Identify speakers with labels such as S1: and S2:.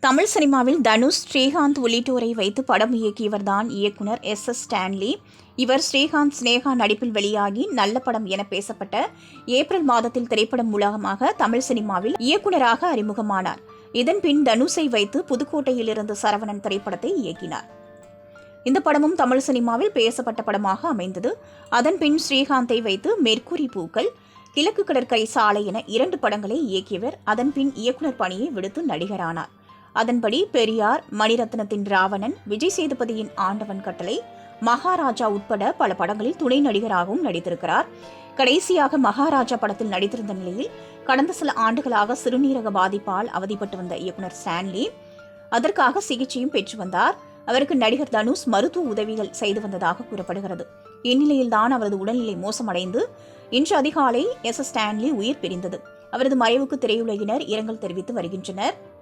S1: தமிழ் சினிமாவில் தனுஷ் ஸ்ரீகாந்த் உள்ளிட்டோரை வைத்து படம் இயக்கியவர்தான் இயக்குனர் எஸ். எஸ். ஸ்டான்லி. இவர் ஸ்ரீகாந்த் சினேகா நடிப்பில் வெளியாகி நல்ல படம் என பேசப்பட்ட ஏப்ரல் மாதத்தில் திரைப்படம் மூலமாக தமிழ் சினிமாவில் இயக்குனராக அறிமுகமானார். இதன்பின் தனுஷை வைத்து புதுக்கோட்டையிலிருந்து சரவணன் திரைப்படத்தை இயக்கினார். இந்த படமும் தமிழ் சினிமாவில் பேசப்பட்ட படமாக அமைந்தது. அதன்பின் ஸ்ரீகாந்தை வைத்து மேற்கூறி பூக்கள் கிழக்கு கடற்கரை சாலை என இரண்டு படங்களை இயக்கியவர். அதன்பின் இயக்குனர் பணியை விடுத்து நடிகரானார். அதன்படி பெரியார் மணிரத்னத்தின் ராவணன் விஜய் சேதுபதியின் ஆண்டவன் கட்டளை மகாராஜா உட்பட பல படங்களில் துணை நடிகராகவும் நடித்திருக்கிறார். கடைசியாக மகாராஜா படத்தில் நடித்திருந்த நிலையில் கடந்த சில ஆண்டுகளாக சிறுநீரக பாதிப்பால் அவதிப்பட்டு வந்த இயக்குனர் ஸ்டான்லி அதற்காக சிகிச்சையும் பெற்று வந்தார். அவருக்கு நடிகர் தனுஷ் மருத்துவ உதவிகள் செய்து வந்ததாக கூறப்படுகிறது. இந்நிலையில்தான் அவரது உடல்நிலை மோசமடைந்து இன்று அதிகாலை எஸ் எஸ் ஸ்டான்லி உயிர் பிரிந்தது. அவரது மறைவுக்கு திரையுலகினர் இரங்கல் தெரிவித்து வருகின்றனர்.